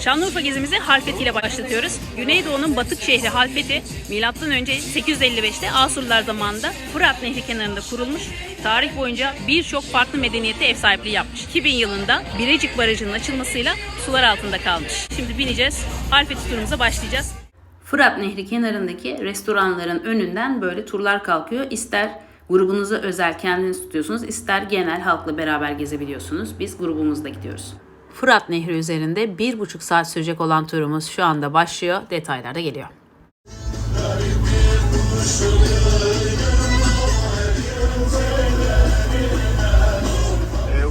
Şanlıurfa gezimizi Halfeti ile başlatıyoruz. Güneydoğu'nun batık şehri Halfeti, M.Ö. 855'te Asurlular zamanında Fırat Nehri kenarında kurulmuş. Tarih boyunca birçok farklı medeniyete ev sahipliği yapmış. 2000 yılında Birecik Barajı'nın açılmasıyla sular altında kalmış. Şimdi bineceğiz. Halfeti turumuza başlayacağız. Fırat Nehri kenarındaki restoranların önünden böyle turlar kalkıyor. İster grubunuza özel kendiniz tutuyorsunuz, ister genel halkla beraber gezebiliyorsunuz. Biz grubumuzla gidiyoruz. Fırat Nehri üzerinde bir buçuk saat sürecek olan turumuz şu anda başlıyor. Detaylar da geliyor.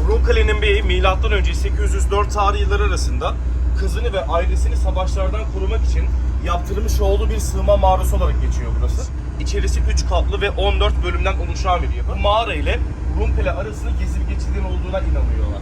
Rumkale'nin beyi milattan önce 804 tarih yılları arasında kızını ve ailesini savaşlardan korumak için yaptırmış olduğu bir sığınma mağarası olarak geçiyor burası. İçerisi 3 katlı ve 14 bölümden oluşan bir yapı. Bu mağara ile Rumkale arasında gizli bir geçidin olduğuna inanıyorlar.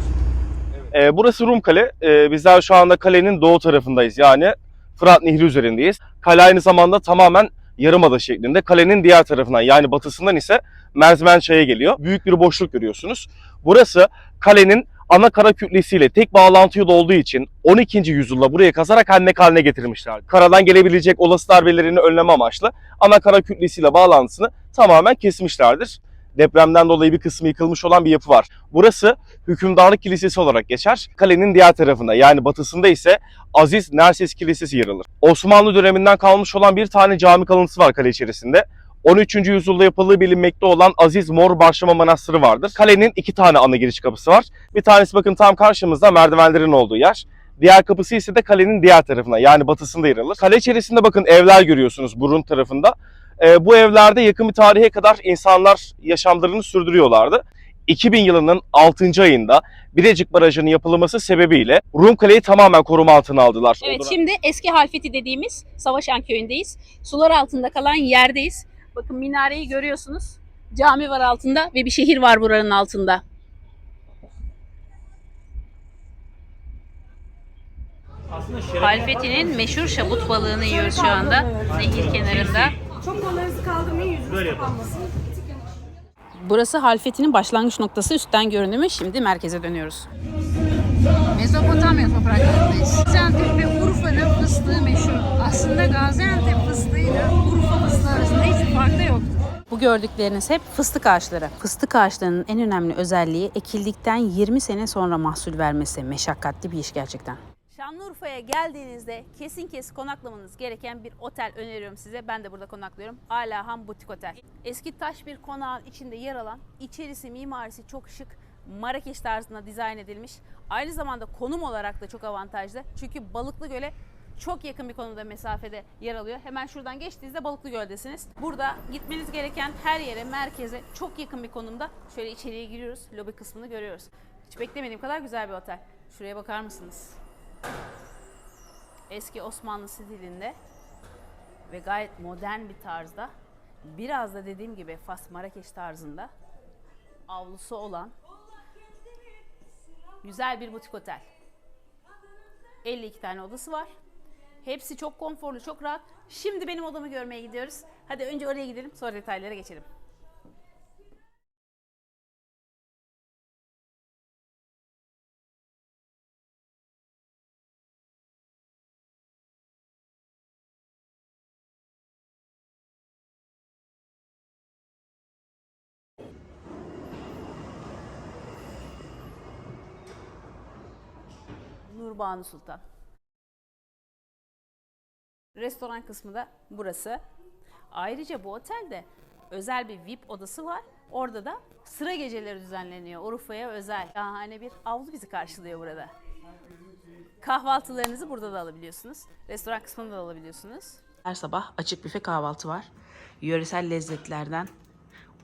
Ee, burası Rumkale. Ee, bizler şu anda kalenin doğu tarafındayız. Yani Fırat Nehri üzerindeyiz. Kale aynı zamanda tamamen yarımada şeklinde. Kalenin diğer tarafından yani batısından ise Merzmen Çay'a geliyor. Büyük bir boşluk görüyorsunuz. Burası kalenin ana kara kütlesiyle tek bağlantı yolu olduğu için 12. yüzyılda buraya kazarak haline haline getirmişler. Karadan gelebilecek olası darbelerini önleme amaçlı ana kara kütlesiyle bağlantısını tamamen kesmişlerdir. Depremden dolayı bir kısmı yıkılmış olan bir yapı var. Burası hükümdarlık kilisesi olarak geçer. Kalenin diğer tarafında yani batısında ise Aziz Nerses Kilisesi yer alır. Osmanlı döneminden kalmış olan bir tane cami kalıntısı var kale içerisinde. 13. yüzyılda yapıldığı bilinmekte olan Aziz Mor Barşama Manastırı vardır. Kalenin iki tane ana giriş kapısı var. Bir tanesi bakın tam karşımızda merdivenlerin olduğu yer. Diğer kapısı ise de kalenin diğer tarafına yani batısında yer alır. Kale içerisinde bakın evler görüyorsunuz burun tarafında. Ee, bu evlerde yakın bir tarihe kadar insanlar yaşamlarını sürdürüyorlardı. 2000 yılının 6. ayında Birecik Barajı'nın yapılması sebebiyle Rum Kale'yi tamamen koruma altına aldılar. Evet O dönem- şimdi eski Halfeti dediğimiz Savaşan köyündeyiz. Sular altında kalan yerdeyiz. Bakın minareyi görüyorsunuz. Cami var altında ve bir şehir var buranın altında. Halfeti'nin meşhur şabut balığını yiyoruz şu anda. Nehir kenarında. Çok kollarınızı kaldırmayın yüzünüz kapanmasın. Burası Halfeti'nin başlangıç noktası üstten görünümü. Şimdi merkeze dönüyoruz. Mezopotamya topraklarındayız. Gaziantep ve Urfa'nın fıstığı meşhur. Aslında Gaziantep fıstığıyla Urfa fıstığı arasında hiçbir fark da yoktur. Bu gördükleriniz hep fıstık ağaçları. Fıstık ağaçlarının en önemli özelliği ekildikten 20 sene sonra mahsul vermesi. Meşakkatli bir iş gerçekten. Şanlıurfa'ya geldiğinizde kesin kes konaklamanız gereken bir otel öneriyorum size. Ben de burada konaklıyorum. Alahan Butik Otel. Eski taş bir konağın içinde yer alan, içerisi mimarisi çok şık, Marrakeş tarzında dizayn edilmiş. Aynı zamanda konum olarak da çok avantajlı. Çünkü Balıklı Göl'e çok yakın bir konuda mesafede yer alıyor. Hemen şuradan geçtiğinizde Balıklı Göl'desiniz. Burada gitmeniz gereken her yere, merkeze çok yakın bir konumda. Şöyle içeriye giriyoruz, lobi kısmını görüyoruz. Hiç beklemediğim kadar güzel bir otel. Şuraya bakar mısınız? Eski Osmanlı stilinde ve gayet modern bir tarzda. Biraz da dediğim gibi Fas Marrakeş tarzında avlusu olan güzel bir butik otel. 52 tane odası var. Hepsi çok konforlu, çok rahat. Şimdi benim odamı görmeye gidiyoruz. Hadi önce oraya gidelim, sonra detaylara geçelim. Nurbanu Sultan. Restoran kısmı da burası. Ayrıca bu otelde özel bir VIP odası var. Orada da sıra geceleri düzenleniyor. Urfa'ya özel. Şahane bir avlu bizi karşılıyor burada. Kahvaltılarınızı burada da alabiliyorsunuz. Restoran kısmında da alabiliyorsunuz. Her sabah açık büfe kahvaltı var. Yöresel lezzetlerden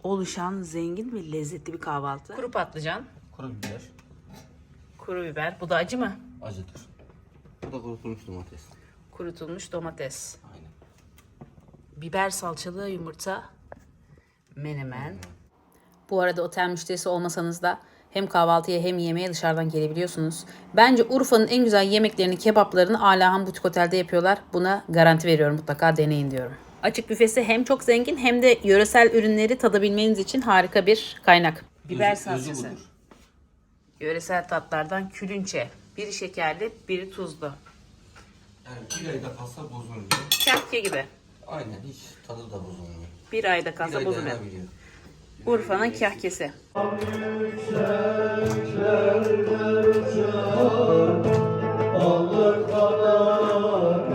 oluşan zengin ve lezzetli bir kahvaltı. Kuru patlıcan, Kuru biber kuru biber. Bu da acı mı? Acıdır. Bu da kurutulmuş domates. Kurutulmuş domates. Aynen. biber salçalı yumurta, menemen. Bu arada otel müşterisi olmasanız da hem kahvaltıya hem yemeğe dışarıdan gelebiliyorsunuz. Bence Urfa'nın en güzel yemeklerini, kebaplarını Alahan Butik Otel'de yapıyorlar. Buna garanti veriyorum. Mutlaka deneyin diyorum. Açık büfesi hem çok zengin hem de yöresel ürünleri tadabilmeniz için harika bir kaynak. Biber salçası. Yöresel tatlardan külünçe. Biri şekerli, biri tuzlu. Yani bir ayda kalsa bozulmuyor. Kahke gibi. Aynen hiç tadı da bozulmuyor. Bir ayda Bir kalsa bozuluyor. dayanabiliyor. Urfa'nın kahkesi. Otelimizin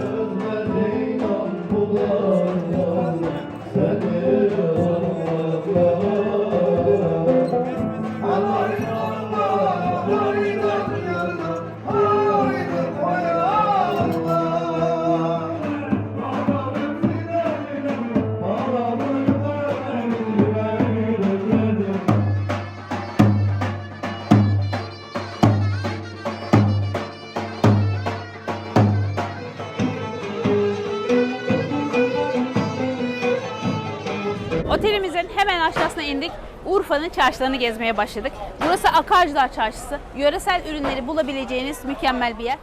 çarşılarını gezmeye başladık. Burası Akarcılar Çarşısı. Yöresel ürünleri bulabileceğiniz mükemmel bir yer.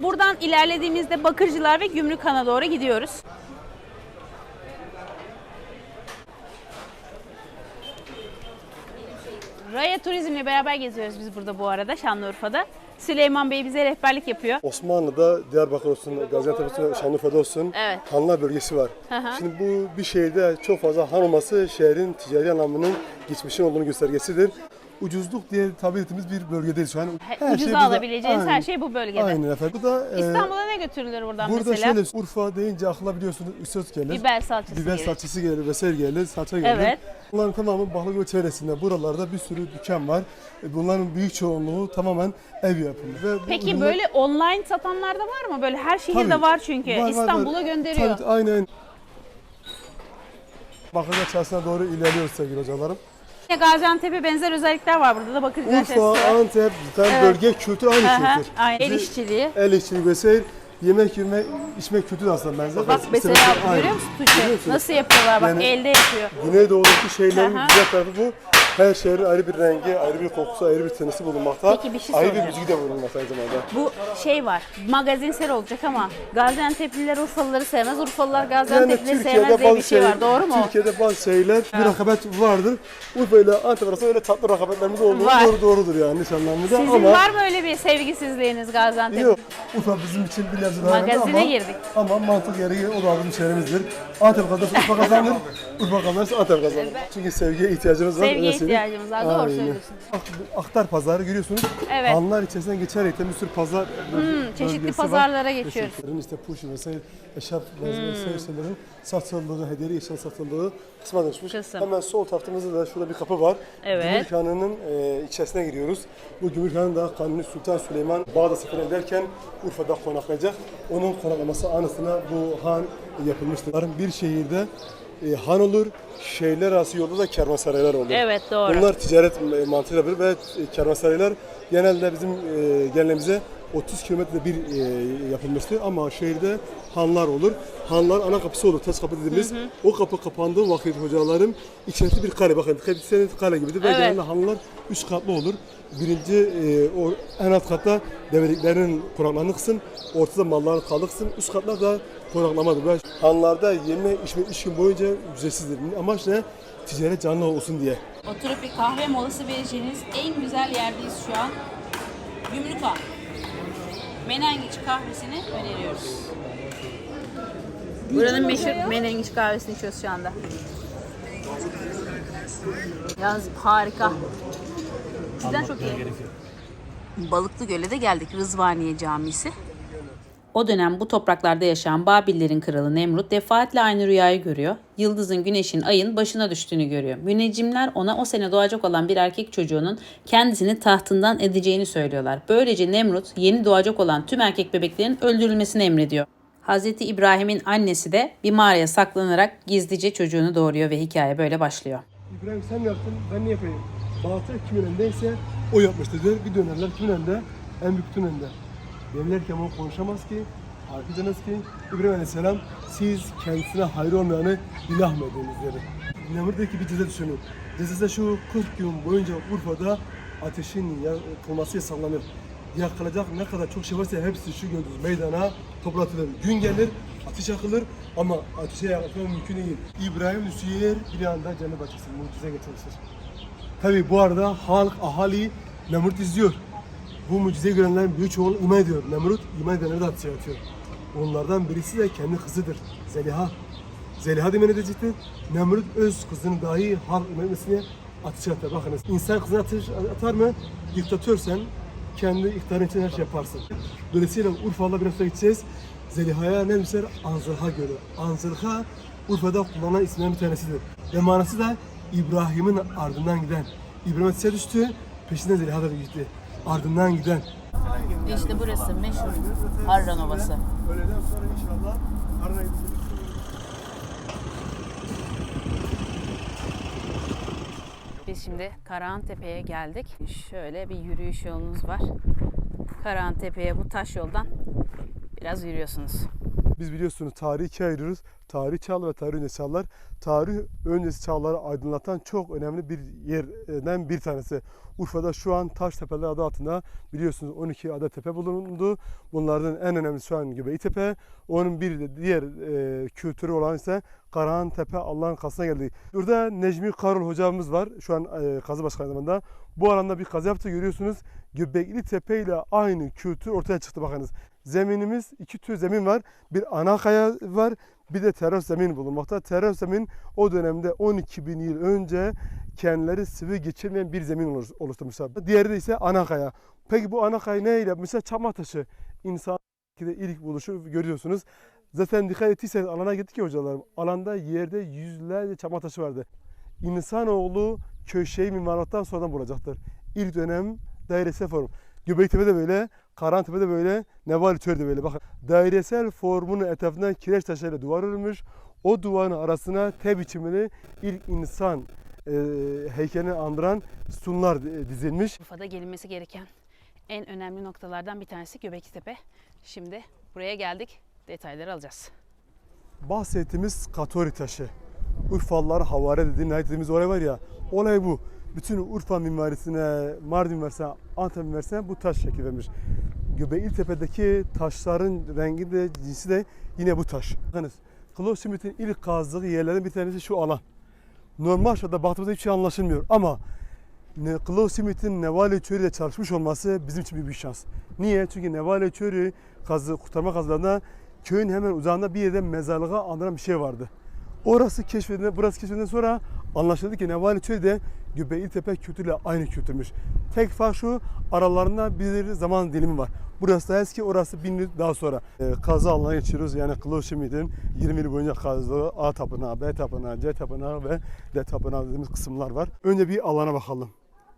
Buradan ilerlediğimizde Bakırcılar ve Gümrükhan'a doğru gidiyoruz. Raya Turizm'le beraber geziyoruz biz burada bu arada Şanlıurfa'da. Süleyman Bey bize rehberlik yapıyor. Osmanlı'da Diyarbakır olsun, Gaziantep olsun, Şanlıurfa'da olsun Evet. hanlar bölgesi var. Hı hı. Şimdi bu bir şehirde çok fazla han olması şehrin ticari anlamının geçmişin olduğunu göstergesidir. Ucuzluk diye tabir ettiğimiz bir bölgedeyiz şu an. He- ucuza burada- alabileceğiniz her Aynen. şey bu bölgede. Aynen efendim. Bu da e, İstanbul'a ne götürülür buradan Burada mesela? şöyle Urfa deyince akla biliyorsunuz üstöz gelir. Biber salçası Biber gelir. salçası gelir, vesaire gelir, salça gelir. Evet. Bunların tamamı Balıklı çevresinde buralarda bir sürü dükkan var. E, Bunların büyük çoğunluğu tamamen ev yapımı. Ve bu Peki ürünler- böyle online satanlar da var mı? Böyle her şehirde Tabii. var çünkü. Var, var, var. İstanbul'a gönderiyor. Tabii, aynen. Bakırca çarşısına doğru ilerliyoruz sevgili hocalarım. Gaziantep'e benzer özellikler var burada da Bakırcılar Urfa. Antep, zaten Evet. bölge kültür aynı Aha, kültür. aynen. El işçiliği. El işçiliği vesaire. Yemek yeme, içmek kültür aslında benzer. Bak mesela görüyor musun Tuğçe? Nasıl yapıyorlar bak Yani- elde yapıyor. Güneydoğu'daki şeylerin Aha. güzel tarafı bu. Her şehrin ayrı bir rengi, ayrı bir kokusu, ayrı bir tenisi bulunmakta. Peki, bir şey ayrı soracağım. bir müziği de bulunmakta aynı zamanda. Bu şey var magazinsel olacak ama Gaziantep'liler Urfalıları sevmez. Urfalılar Gaziantep'lileri sevmez diye bir şey var doğru mu? Türkiye'de bazı şeyler bir rekabet vardır. Urfa ile Antep arasında öyle tatlı rekabetlerimiz olduğu Var. doğru doğrudur yani niş anlamda Sizin ama var mı öyle bir sevgisizliğiniz Gaziantep? yok. Urfa bizim için bir daha önemli Magazine ama, girdik. ama mantık gereği o da bizim şehrimizdir. Antep kazanırsa Urfa kazanır, Urfa kazanırsa Antep kazanır. Çünkü sevgiye ihtiyacımız var. Sevgiye öyle söyleyeyim. ihtiyacımız var, doğru Aynen. söylüyorsunuz. Bak, bu Aktar pazarı görüyorsunuz. Evet. Hanlar içerisinden geçerek de bir sürü pazar böl- çeşitli bölgesi var. pazarlara geçiyoruz. Teşekkürlerim. İşte puş vesaire, eşarp Hmm. vesaire şeylerin satıldığı, hediyeli eşya satıldığı kısma dönüşmüş. Kısım. Hemen sol tarafımızda da şurada bir kapı var. Evet. Gümrükhanı'nın e, içerisine giriyoruz. Bu Gümrükhanı da Kanuni Sultan Süleyman Bağdat seferi ederken Urfa'da konaklayacak. Onun konaklaması anısına bu han yapılmıştır. Bir şehirde e, han olur, şehirler arası yolda da kervansaraylar olur. Evet, doğru. Bunlar ticaret e, mantığıyla bir ve e, kervansaraylar genelde bizim e, geleneğimize 30 kilometrede bir e, yapılmıştı ama şehirde hanlar olur. Hanlar ana kapısı olur, taş kapı dediğimiz. O kapı kapandığı vakit hocalarım içerisi bir kale. Bakın dikkat etseniz kale gibidir ve Evet. genelde hanlar üç katlı olur. Birinci e, o en alt katta develiklerin konaklandığı kısım, ortada malların kaldığı kısım, üst katlar da konaklamadır. Ve hanlarda yeme içme üç gün boyunca ücretsizdir. Amaç ne? Ticaret canlı olsun diye. Oturup bir kahve molası vereceğiniz en güzel yerdeyiz şu an. Gümrükhan. Menengiç kahvesini öneriyoruz. Buranın meşhur menengiç kahvesini içiyoruz şu anda. Yalnız harika. Cidden çok iyi. Balıklı Göl'e de geldik. Rızvaniye Camisi. O dönem bu topraklarda yaşayan Babillerin kralı Nemrut defaatle aynı rüyayı görüyor. Yıldızın, güneşin, ayın başına düştüğünü görüyor. Müneccimler ona o sene doğacak olan bir erkek çocuğunun kendisini tahtından edeceğini söylüyorlar. Böylece Nemrut yeni doğacak olan tüm erkek bebeklerin öldürülmesini emrediyor. Hz. İbrahim'in annesi de bir mağaraya saklanarak gizlice çocuğunu doğuruyor ve hikaye böyle başlıyor. İbrahim sen yaptın, ben ne yapayım? Batı kimin elindeyse o yapmıştır. Bir dönerler kimin elinde? En büyüktün elinde. Ama o konuşamaz ki, hareket edemez ki. İbrahim Aleyhisselam siz kendisine hayır olmayanı ilah mı ediniz dedi. Nemrut'taki bir ceza düşünün. Cezası şu 40 gün boyunca Urfa'da ateşin yakılması yasaklanır. Yakılacak ne kadar çok şey varsa hepsi şu gördüğünüz meydana toplatılır. Gün gelir, ateş yakılır ama ateşe yakılmak mümkün değil. İbrahim Hüseyin bir anda cennet açısı mucize getirmiştir. Tabi bu arada halk, ahali Nemrut izliyor. Bu mucizeyi görenlerin çoğunluğu iman ediyor. Nemrut iman edenleri de ateşe atıyor. Onlardan birisi de kendi kızıdır. Zeliha. Zeliha da iman edecektir. Nemrut öz kızını dahi halk iman ateşe atar. Bakınız insan kızını ateş atar mı? Diktatörsen kendi iktidarın için her şey yaparsın. Dolayısıyla Urfa'da biraz sonra gideceğiz. Zeliha'ya ne demişler? Anzırha Gölü. Anzırha Urfa'da kullanılan isimlerin bir tanesidir. Ve manası da İbrahim'in ardından giden. İbrahim ateşe düştü, peşinden Zeliha da gitti. Ardından giden. İşte burası meşhur Harran Ovası. Öğleden sonra inşallah Harran'a gideceğiz. Biz şimdi Karahan Tepe'ye geldik. Şöyle bir yürüyüş yolunuz var. Karahan Tepe'ye bu taş yoldan biraz yürüyorsunuz. Biz biliyorsunuz tarihi ikiye ayırıyoruz. Tarih çağlar ve tarih öncesi çağlar. Tarih öncesi çağları aydınlatan çok önemli bir yerden bir tanesi. Urfa'da şu an Taştepeler adı altında biliyorsunuz 12 adet tepe bulundu. Bunlardan en önemlisi şu an Göbekli Tepe. Onun bir de diğer e, kültürü olan ise Karahan Tepe Allah'ın kasına geldi. Burada Necmi Karol hocamız var. Şu an e, kazı başkanlığında. Bu alanda bir kazı yaptı görüyorsunuz. Göbekli Tepe ile aynı kültür ortaya çıktı bakınız. Zeminimiz iki tür zemin var. Bir ana kaya var, bir de teras zemin bulunmakta. Teras zemin o dönemde 12 bin yıl önce kendileri sıvı geçirmeyen bir zemin oluş- oluşturmuşlar. Diğeri de ise ana kaya. Peki bu ana kaya neyle? Mesela çama taşı. İnsan de ilk buluşu görüyorsunuz. Zaten dikkat ettiyseniz alana gittik ya hocalarım. Alanda yerde yüzlerce çama taşı vardı. İnsanoğlu köşeyi mimarlıktan sonradan bulacaktır. İlk dönem dairesel form. Göbektepe'de böyle, Karantepe'de böyle, Nevali de böyle. Bakın dairesel formunun etrafından kireç taşlarıyla duvar örülmüş. O duvarın arasına T biçimli ilk insan e, heykelini andıran sütunlar e, dizilmiş. Urfa'da gelinmesi gereken en önemli noktalardan bir tanesi Göbekli Tepe. Şimdi buraya geldik. Detayları alacağız. bahsettiğimiz Katori taşı. Urfalılar havare dediği, nihayet dediğimiz olay var ya, olay bu. Bütün Urfa mimarisine, Mardin mimarisine, Antep mimarisine bu taş şekil vermiş. Göbekli Tepe'deki taşların rengi de cinsi de yine bu taş. Bakınız, Klaus Schmidt'in ilk kazdığı yerlerden bir tanesi şu alan. Normal şartta baktığımızda hiçbir şey anlaşılmıyor ama Schmidt'in Nevale Çölü ile çalışmış olması bizim için bir büyük şans. Niye? Çünkü Nevale Çölü kazı, kurtarma kazılarında köyün hemen uzağında bir yerde mezarlığa andıran bir şey vardı. Orası keşfedilen, burası keşfedilen sonra anlaşıldı ki Nevali Çölü de Göbekli Tepe kültürüyle aynı kültürmüş. Tek fark şu, aralarında bir zaman dilimi var. Burası daha eski, orası bin yıl daha sonra. Ee, kazı alanına geçiyoruz. Yani Klaus Schmidt'in 20 yıl boyunca kazdığı A tapınağı, B tapınağı, C tapınağı ve D tapınağı dediğimiz kısımlar var. Önce bir alana bakalım.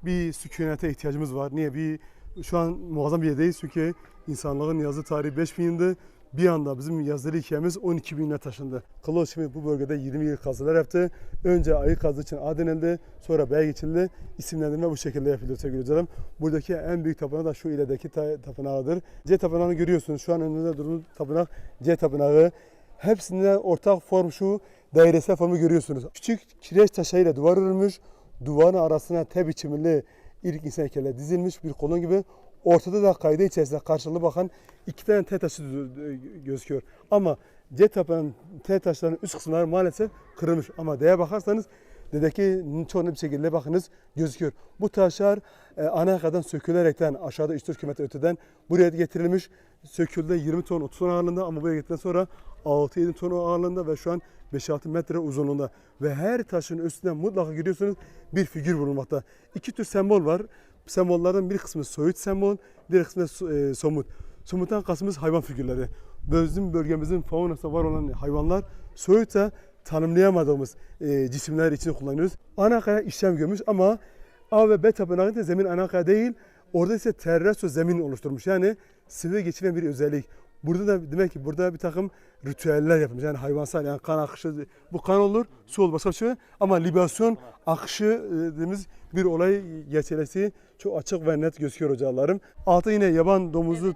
Bir sükunete ihtiyacımız var. Niye? Bir şu an muazzam bir yerdeyiz çünkü insanlığın yazı tarihi 5000 yılında bir anda bizim yazılı hikayemiz 12 binine taşındı. Klaus Schmidt bu bölgede 20 yıl kazılar yaptı. Önce ayı kazdığı için A denildi, sonra B'ye geçildi. İsimlendirme bu şekilde yapılıyor sevgili hocalarım. Buradaki en büyük tapınağı da şu ilerideki ta- tapınağıdır. C tapınağını görüyorsunuz. Şu an önünde duran tapınak C tapınağı. Hepsinde ortak form şu dairesel formu görüyorsunuz. Küçük kireç taşıyla duvar örülmüş. Duvarın arasına T biçimli ilk insan dizilmiş bir kolon gibi. Ortada da kaydı içerisinde karşılığı bakan iki tane T taşı gözüküyor. Ama C tapınağının T taşlarının üst kısımları maalesef kırılmış. Ama D'ye bakarsanız Dedeki çoğunu bir şekilde bakınız gözüküyor. Bu taşlar e, ana kadar sökülerekten aşağıda 3-4 kilometre öteden buraya getirilmiş. Söküldü 20 ton 30 ton ağırlığında ama buraya getirdikten sonra 6-7 ton ağırlığında ve şu an 5-6 metre uzunluğunda. Ve her taşın üstünden mutlaka görüyorsunuz bir figür bulunmakta. İki tür sembol var. Sembollerden bir kısmı soyut sembol, diğer kısmı e, somut. Somuttan kastımız hayvan figürleri. Bizim bölgemizin faunasında var olan hayvanlar soyutsa tanımlayamadığımız e, cisimler için kullanıyoruz. Ana kaya işlem görmüş ama A ve B tapınağı da zemin ana kaya değil. Orada ise terraso zemin oluşturmuş. Yani sıvı geçiren bir özellik. Burada da demek ki burada bir takım ritüeller yapılmış. Yani hayvansal yani kan akışı bu kan olur, su olur başka bir şey yok. ama libasyon akışı e, dediğimiz bir olay gerçekleştiği çok açık ve net gözüküyor hocalarım. Altta yine yaban domuzu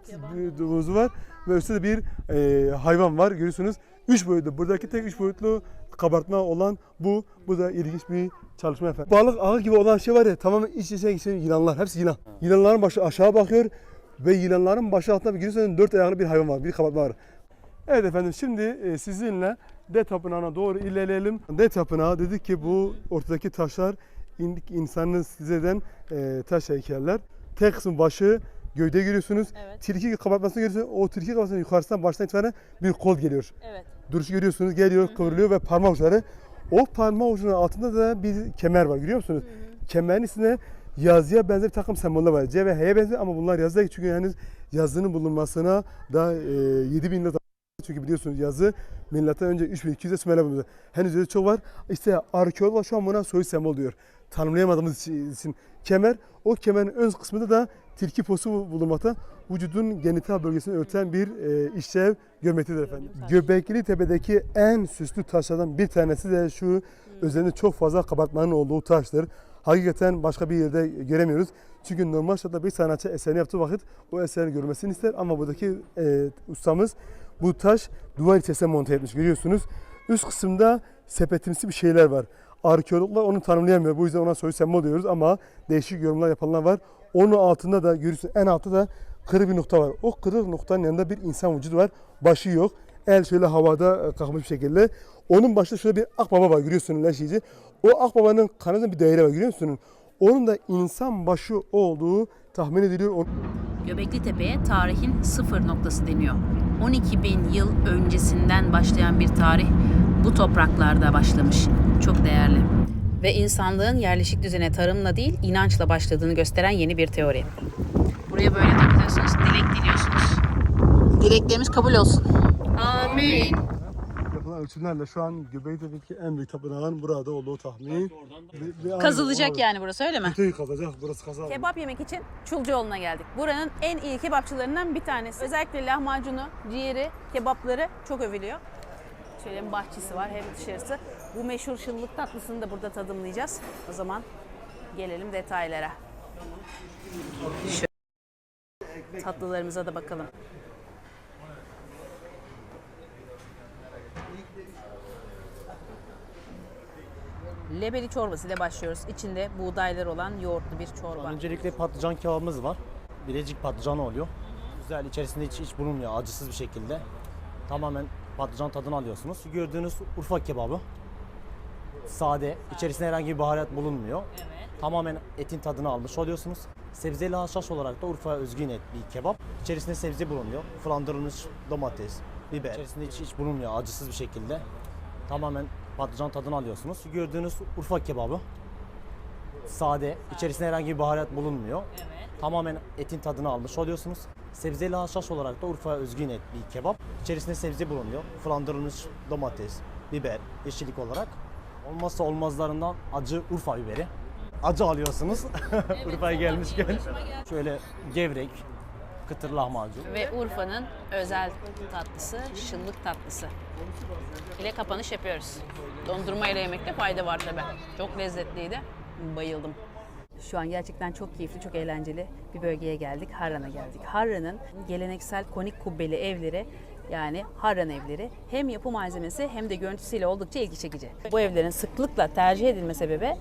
domuzu var ve üstte bir e, hayvan var görüyorsunuz. Üç boyutlu. Buradaki tek üç boyutlu kabartma olan bu. Bu da ilginç bir çalışma efendim. Balık ağı gibi olan şey var ya tamamen iç içe geçen yılanlar. Hepsi yılan. Yılanların başı aşağı bakıyor ve yılanların başı altında bir görüyorsunuz dört ayaklı bir hayvan var. Bir kabartma var. Evet efendim şimdi e, sizinle D tapınağına doğru ilerleyelim. D tapınağı dedik ki bu ortadaki taşlar in- insanın size eden e, taş heykeller. Tek kısmı başı gövde görüyorsunuz. Evet. Tilki kabartmasını görüyorsunuz. O tilki kabartmasının yukarısından baştan itibaren bir kol geliyor. Evet. Duruşu görüyorsunuz. Geliyor, kıvrılıyor ve parmak uçları. O parmak ucunun altında da bir kemer var görüyor musunuz? Kemerin üstünde yazıya benzer bir takım semboller var. C ve H'ye benziyor ama bunlar yazı değil. Çünkü henüz yazının bulunmasına da e, 7000 yıl çünkü biliyorsunuz yazı milattan önce 3200'de Sümerler bulundu. Henüz yazı çok var. İşte arkeologlar şu an buna soyut sembol diyor. Tanımlayamadığımız için- için kemer. O kemerin ön kısmında da tilki posu bulunmakta. Vücudun genital bölgesini örten bir e, işlev görmektedir efendim. Göbekli Tepe'deki en süslü taşlardan bir tanesi de şu üzerinde çok fazla kabartmanın olduğu taştır. Hakikaten başka bir yerde göremiyoruz. Çünkü normal şartlarda bir sanatçı eserini yaptığı vakit o eserin görmesini ister ama buradaki e, ustamız bu taş duvar içerisine monte etmiş görüyorsunuz. Üst kısımda sepetimsi bir şeyler var. Arkeologlar onu tanımlayamıyor. Bu yüzden ona soyu sembol diyoruz ama değişik yorumlar yapanlar var. Onun altında da görüyorsunuz en altta da kırık bir nokta var. O kırık noktanın yanında bir insan vücudu var. Başı yok. El şöyle havada e, kalkmış bir şekilde. Onun başında şöyle bir akbaba var görüyorsunuz leşici. O akbabanın kanadında bir daire var görüyor musunuz? Onun da insan başı olduğu tahmin ediliyor. Göbekli Tepe'ye tarihin sıfır noktası deniyor. 12 bin yıl öncesinden başlayan bir tarih bu topraklarda başlamış. Çok değerli. Ve insanlığın yerleşik düzene tarımla değil inançla başladığını gösteren yeni bir teori. Buraya böyle takılıyorsunuz, dilek diliyorsunuz. Dileklerimiz kabul olsun. Amin. Yapılan ölçümlerle şu an Göbeklitepe'deki en büyük tapınağın burada olduğu tahmin. Ve- ve- Kazılacak Evet. yani burası öyle mi? Kötüyü kazacak, burası kazar. Kebap yemek için Çulcuoğlu'na geldik. Buranın en iyi kebapçılarından bir tanesi. Özellikle lahmacunu, ciğeri, kebapları çok övülüyor. Şöyle hem bahçesi var hem dışarısı. Bu meşhur şıllık tatlısını da burada tadımlayacağız. O zaman gelelim detaylara. Şu tatlılarımıza da bakalım. Lebeli çorbası ile başlıyoruz. İçinde buğdaylar olan yoğurtlu bir çorba. Öncelikle patlıcan kebabımız var. Birecik patlıcan oluyor. Güzel, içerisinde hiç, hiç bulunmuyor acısız bir şekilde. Tamamen patlıcan tadını alıyorsunuz. Gördüğünüz Urfa kebabı. Sade, içerisinde herhangi bir baharat bulunmuyor. Tamamen etin tadını almış oluyorsunuz. Sebzeli haşhaş olarak da Urfa'ya özgün et bir kebap. İçerisinde sebze bulunuyor. Flandırılmış domates, biber. İçerisinde hiç, hiç bulunmuyor acısız bir şekilde. Tamamen patlıcan tadını alıyorsunuz. Gördüğünüz Urfa kebabı sade, içerisinde herhangi bir baharat bulunmuyor. Tamamen etin tadını almış oluyorsunuz. Sebzeli haşhaş olarak da Urfa'ya özgün et bir kebap. İçerisinde sebze bulunuyor. Flandırılmış domates, biber, yeşillik olarak. Olmazsa olmazlarından acı Urfa biberi. Acı alıyorsunuz Urfa'ya gelmişken. Şöyle gevrek, kıtır lahmacun. Ve Urfa'nın özel tatlısı, şıllık tatlısı. ile kapanış yapıyoruz. Dondurma ile yemekte fayda var tabi. Çok lezzetliydi. Bayıldım. Şu an gerçekten çok keyifli, çok eğlenceli bir bölgeye geldik. Harran'a geldik. Harran'ın geleneksel konik kubbeli evleri yani Harran evleri hem yapı malzemesi hem de görüntüsüyle oldukça ilgi çekici. Bu evlerin sıklıkla tercih edilme sebebi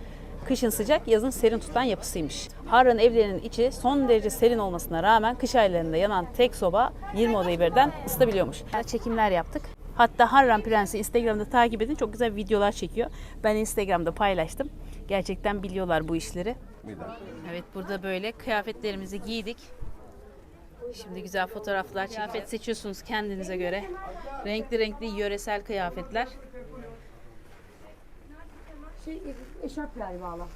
kışın sıcak, yazın serin tutan yapısıymış. Harran evlerinin içi son derece serin olmasına rağmen kış aylarında yanan tek soba 20 odayı birden ısıtabiliyormuş. Çekimler yaptık. Hatta Harran Prensi Instagram'da takip edin. Çok güzel videolar çekiyor. Ben Instagram'da paylaştım. Gerçekten biliyorlar bu işleri. Evet burada böyle kıyafetlerimizi giydik. Şimdi güzel fotoğraflar, kıyafet seçiyorsunuz kendinize göre. Renkli renkli yöresel kıyafetler. Şey, eşarp galiba Allah.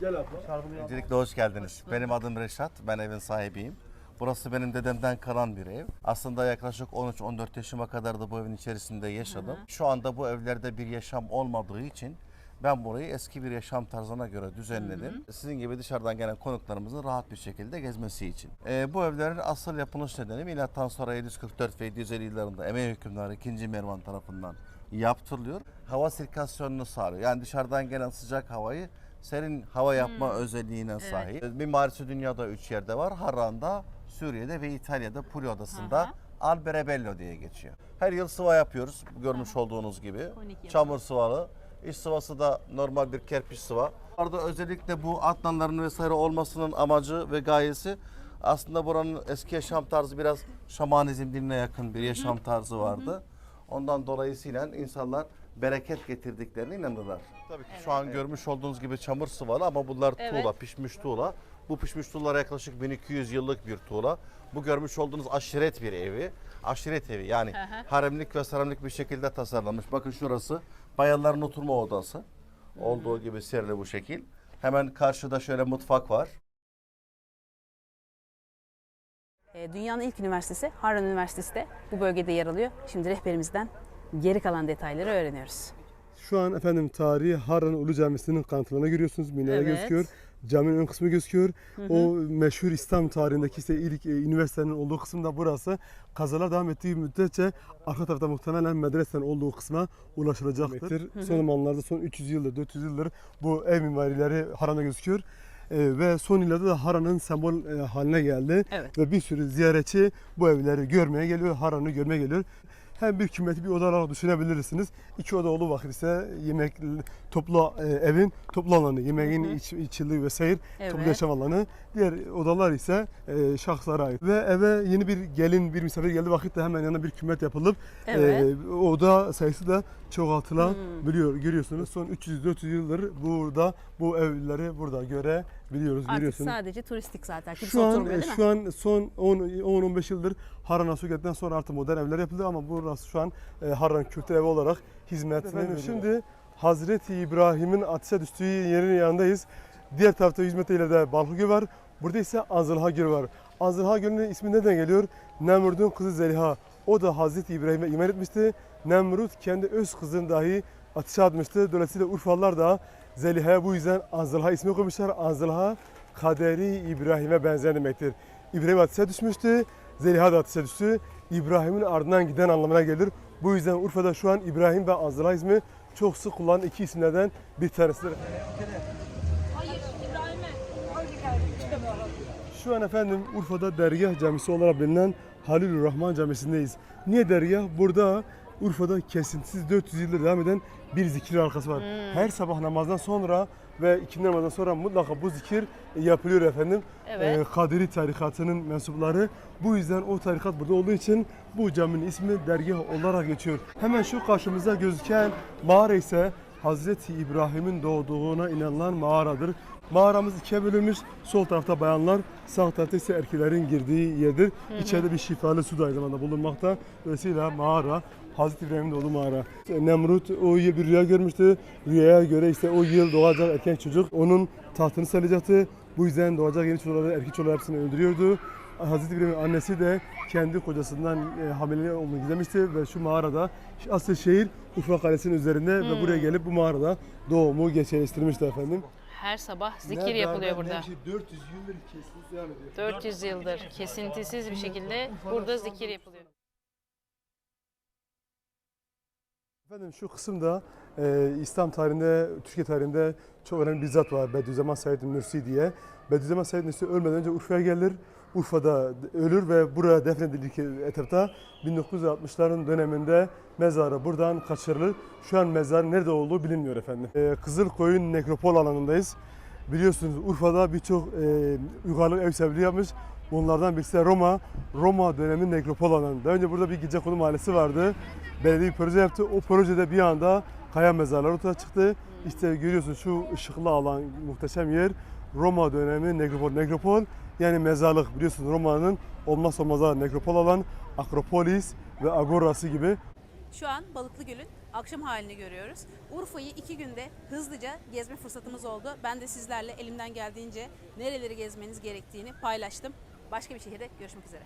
Gel abla. Öncelikle hoş geldiniz. Benim adım Reşat, ben evin sahibiyim. Burası benim dedemden kalan bir ev. Aslında yaklaşık 13-14 yaşıma kadar da bu evin içerisinde yaşadım. Şu anda bu evlerde bir yaşam olmadığı için ben burayı eski bir yaşam tarzına göre düzenledim. Sizin gibi dışarıdan gelen konuklarımızın rahat bir şekilde gezmesi için. Ee, bu evlerin asıl yapılış nedeni milattan sonra 744 ve 750 yıllarında Emevi hükümdarı 2. Mervan tarafından yaptırılıyor. Hava sirkülasyonunu sağlıyor. Yani dışarıdan gelen sıcak havayı serin hava yapma özelliğine sahip. Mimarisi dünyada üç yerde var. Harran'da, Suriye'de ve İtalya'da Puglia Adası'nda Alberebello diye geçiyor. Her yıl sıva yapıyoruz görmüş olduğunuz gibi. Çamur sıvalı. İç sıvası da normal bir kerpiç sıva. Orada özellikle bu atlanların vesaire olmasının amacı ve gayesi aslında buranın eski yaşam tarzı biraz şamanizm dinine yakın bir yaşam tarzı vardı. Ondan dolayısıyla insanlar bereket getirdiklerine inanırlar. Tabii ki şu an görmüş olduğunuz gibi çamur sıvalı ama bunlar Evet. tuğla, pişmiş tuğla. Bu pişmiş tuğlalar yaklaşık 1200 yıllık bir tuğla. Bu görmüş olduğunuz aşiret bir evi. Aşiret evi yani haremlik ve seramlik bir şekilde tasarlanmış. Bakın şurası bayanların oturma odası. Olduğu gibi serili bu şekil. Hemen karşıda şöyle mutfak var. Dünyanın ilk üniversitesi Harran Üniversitesi de bu bölgede yer alıyor. Şimdi rehberimizden geri kalan detayları öğreniyoruz. Şu an efendim tarihi Harran Ulu Camisi'nin kanıtlarını görüyorsunuz. Minare Evet. gözüküyor. Caminin ön kısmı gözüküyor. O meşhur İslam tarihindeki işte ilk e, üniversitenin olduğu kısım da burası. Kazalar devam ettiği müddetçe arka tarafta muhtemelen medresenin olduğu kısma ulaşılacaktır. Son zamanlarda son 300 yıldır, 400 yıldır bu ev mimarileri Harran'da gözüküyor. E, ve son yıllarda da Harran'ın sembol e, haline geldi. Evet. Ve bir sürü ziyaretçi bu evleri görmeye geliyor, Harran'ı görmeye geliyor. Hem bir kümeti bir oda olarak düşünebilirsiniz. İki oda olduğu vakit ise yemek toplu e, evin toplu alanı, yemeğin iç, içildiği ve seyir toplu Evet. yaşam alanı. Diğer odalar ise e, şahıslara ait. Ve eve yeni bir gelin, bir misafir geldiği vakitte hemen yanına bir kümet yapılıp Evet. e, oda sayısı da çoğaltılabiliyor. Görüyorsunuz son 300-400 yıldır burada bu evleri burada görebiliyoruz. Artık görüyorsunuz. sadece turistik zaten. Kimse Şu an, oturmuyor e, değil mi? şu an son 10-15 yıldır Harran Suket'ten sonra artık modern evler yapıldı ama burası şu an e, Harran Kültür Evi olarak hizmetini veriyor. Şimdi Hazreti İbrahim'in ateşe düştüğü yerin yanındayız. Diğer tarafta 100 metre ileride Balhugöl var. Burada ise Anzılha Gölü var. Anzılha Gölü'nün ismi nereden geliyor? Nemrut'un kızı Zeliha. O da Hazreti İbrahim'e iman etmişti. Nemrut kendi öz kızını dahi ateşe atmıştı. Dolayısıyla Urfalılar da Zeliha'ya bu yüzden Anzılha ismi koymuşlar. Anzılha kaderi İbrahim'e benzer demektir. İbrahim ateşe düşmüştü. Zeliha da ateşe düştü. İbrahim'in ardından giden anlamına gelir. Bu yüzden Urfa'da şu an İbrahim ve Anzılha ismi çok sık kullanılan iki isimlerden bir tanesidir. Şu an efendim Urfa'da Dergah Camisi olarak bilinen Halilur Rahman Camisi'ndeyiz. Niye dergah? Burada Urfa'da kesintisiz 400 yıldır devam eden bir zikir halkası var. Her sabah namazdan sonra ve ikindi namazdan sonra mutlaka bu zikir yapılıyor efendim. Evet. Ee, Kadiri tarikatının mensupları. Bu yüzden o tarikat burada olduğu için bu caminin ismi dergah olarak geçiyor. Hemen şu karşımızda gözüken mağara ise Hazreti İbrahim'in doğduğuna inanılan mağaradır. Mağaramız ikiye bölünmüş. Sol tarafta bayanlar, sağ tarafta ise erkeklerin girdiği yerdir. İçeride bir şifalı su da aynı zamanda bulunmakta. Dolayısıyla mağara Hazreti İbrahim'in doğduğu mağara. Nemrut o yıl bir rüya görmüştü. Rüyaya göre işte o yıl doğacak erkek çocuk onun tahtını salacaktı. Bu yüzden doğacak yeni çocukları, erkek çocukları hepsini öldürüyordu. Hazreti İbrahim'in annesi de kendi kocasından e, hamile olduğunu gizlemişti ve şu mağarada asıl şehir Urfa Kalesi'nin üzerinde ve buraya gelip bu mağarada doğumu gerçekleştirmişti efendim. Her sabah zikir yapılıyor burada. 400 yıldır kesintisiz ediyor. 400 yıldır kesintisiz bir şekilde burada zikir yapılıyor. Efendim şu kısımda e, İslam tarihinde, Türkiye tarihinde çok önemli bir zat var. Bediüzzaman Said Nursi diye. Bediüzzaman Said Nursi ölmeden önce Urfa'ya gelir. Urfa'da ölür ve buraya defnedildiği etapta 1960'ların döneminde mezarı buradan kaçırılır. Şu an mezar nerede olduğu bilinmiyor efendim. E, Kızılkoyun Nekropol alanındayız. Biliyorsunuz Urfa'da birçok e, uygarlık ev sahipliği yapmış. Bunlardan birisi de Roma. Roma dönemi nekropol alanı. Daha önce burada bir gecekondu mahallesi vardı. Belediye bir proje yaptı. O projede bir anda kaya mezarları ortaya çıktı. İşte görüyorsunuz şu ışıklı alan, muhteşem yer. Roma dönemi nekropol. Nekropol yani mezarlık biliyorsunuz Roma'nın olmazsa olmazı nekropol alan, Akropolis ve Agorası gibi Şu an Balıklı Göl'ün akşam halini görüyoruz. Urfa'yı iki günde hızlıca gezme fırsatımız oldu. Ben de sizlerle elimden geldiğince nereleri gezmeniz gerektiğini paylaştım. Başka bir şehirde görüşmek üzere.